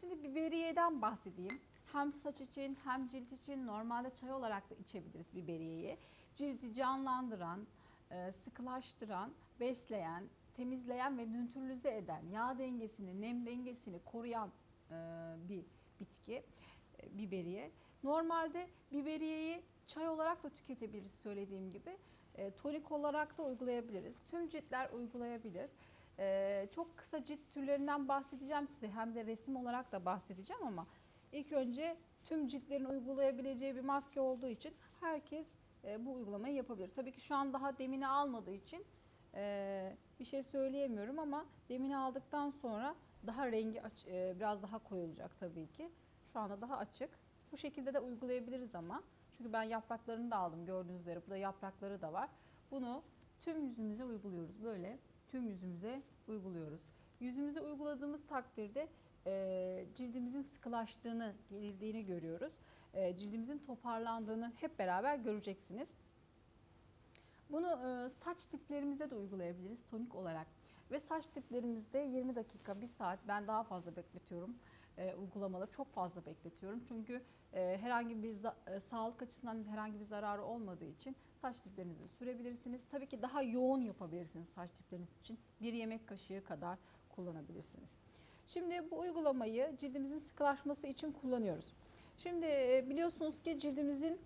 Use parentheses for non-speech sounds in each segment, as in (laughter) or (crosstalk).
Şimdi biberiyeden bahsedeyim. Hem saç için hem cilt için normalde çay olarak da içebiliriz biberiyeyi. Cildi canlandıran, e, sıkılaştıran, besleyen, temizleyen ve nötralize eden, yağ dengesini, nem dengesini koruyan e, bir bitki e, biberiye. Normalde biberiyeyi çay olarak da tüketebiliriz söylediğim gibi. Tonik olarak da uygulayabiliriz. Tüm ciltler uygulayabilir. E, çok kısa cilt türlerinden bahsedeceğim size hem de resim olarak da bahsedeceğim ama ilk önce tüm ciltlerin uygulayabileceği bir maske olduğu için herkes e, bu uygulamayı yapabilir. Tabii ki şu an daha demini almadığı için e, bir şey söyleyemiyorum ama demini aldıktan sonra daha rengi aç- e, biraz daha koyulacak tabii ki. Şu anda daha açık. Bu şekilde de uygulayabiliriz ama. Çünkü ben yapraklarını da aldım gördüğünüz üzere. Burada yaprakları da var. Bunu tüm yüzümüze uyguluyoruz. Böyle tüm yüzümüze uyguluyoruz. Yüzümüze uyguladığımız takdirde e, cildimizin sıkılaştığını, gerildiğini görüyoruz. E, cildimizin toparlandığını hep beraber göreceksiniz. Bunu e, saç diplerimize de uygulayabiliriz tonik olarak. Ve saç diplerimizde 20 dakika, 1 saat ben daha fazla bekletiyorum e, uygulamaları çok fazla bekletiyorum. Çünkü e, herhangi bir e, sağlık açısından herhangi bir zararı olmadığı için saç diplerinizi sürebilirsiniz. Tabii ki daha yoğun yapabilirsiniz saç dipleriniz için. Bir yemek kaşığı kadar kullanabilirsiniz. Şimdi bu uygulamayı cildimizin sıkılaşması için kullanıyoruz. Şimdi e, biliyorsunuz ki cildimizin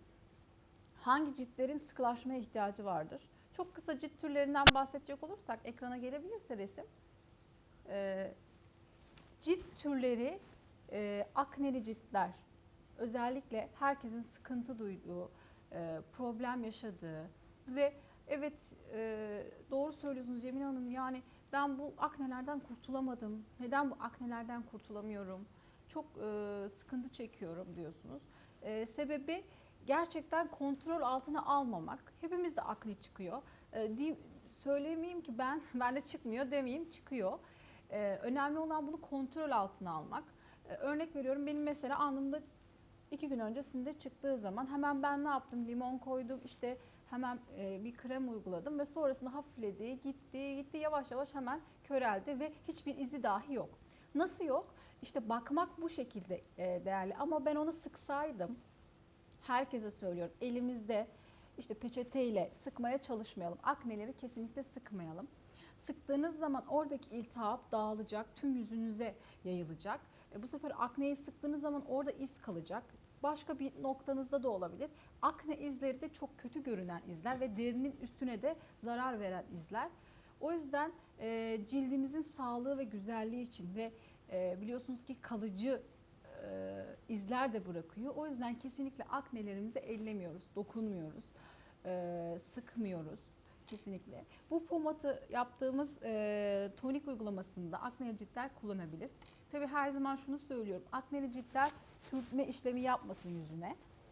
hangi ciltlerin sıkılaşmaya ihtiyacı vardır? Çok kısa cilt türlerinden bahsedecek olursak ekrana gelebilirse resim. E, cilt türleri e, akneli ciltler. Özellikle herkesin sıkıntı duyduğu, e, problem yaşadığı ve evet e, doğru söylüyorsunuz Cemile Hanım yani ben bu aknelerden kurtulamadım. Neden bu aknelerden kurtulamıyorum? Çok e, sıkıntı çekiyorum diyorsunuz. E, sebebi gerçekten kontrol altına almamak. Hepimizde akne çıkıyor. E, di- söylemeyeyim ki ben, (laughs) bende çıkmıyor demeyeyim çıkıyor. E, önemli olan bunu kontrol altına almak. E, örnek veriyorum benim mesela alnımda iki gün öncesinde çıktığı zaman hemen ben ne yaptım? Limon koydum işte hemen e, bir krem uyguladım ve sonrasında hafifledi, gitti, gitti yavaş yavaş hemen köreldi ve hiçbir izi dahi yok. Nasıl yok? İşte bakmak bu şekilde e, değerli ama ben onu sıksaydım herkese söylüyorum elimizde işte peçeteyle sıkmaya çalışmayalım. Akneleri kesinlikle sıkmayalım. Sıktığınız zaman oradaki iltihap dağılacak, tüm yüzünüze yayılacak. E, bu sefer akneyi sıktığınız zaman orada iz kalacak. Başka bir noktanızda da olabilir. Akne izleri de çok kötü görünen izler ve derinin üstüne de zarar veren izler. O yüzden e, cildimizin sağlığı ve güzelliği için ve e, biliyorsunuz ki kalıcı e, izler de bırakıyor. O yüzden kesinlikle aknelerimizi ellemiyoruz, dokunmuyoruz, e, sıkmıyoruz kesinlikle. Bu pomatı yaptığımız e, tonik uygulamasında akneli ciltler kullanabilir. Tabii her zaman şunu söylüyorum. Akneli ciltler sürtme işlemi yapmasın yüzüne.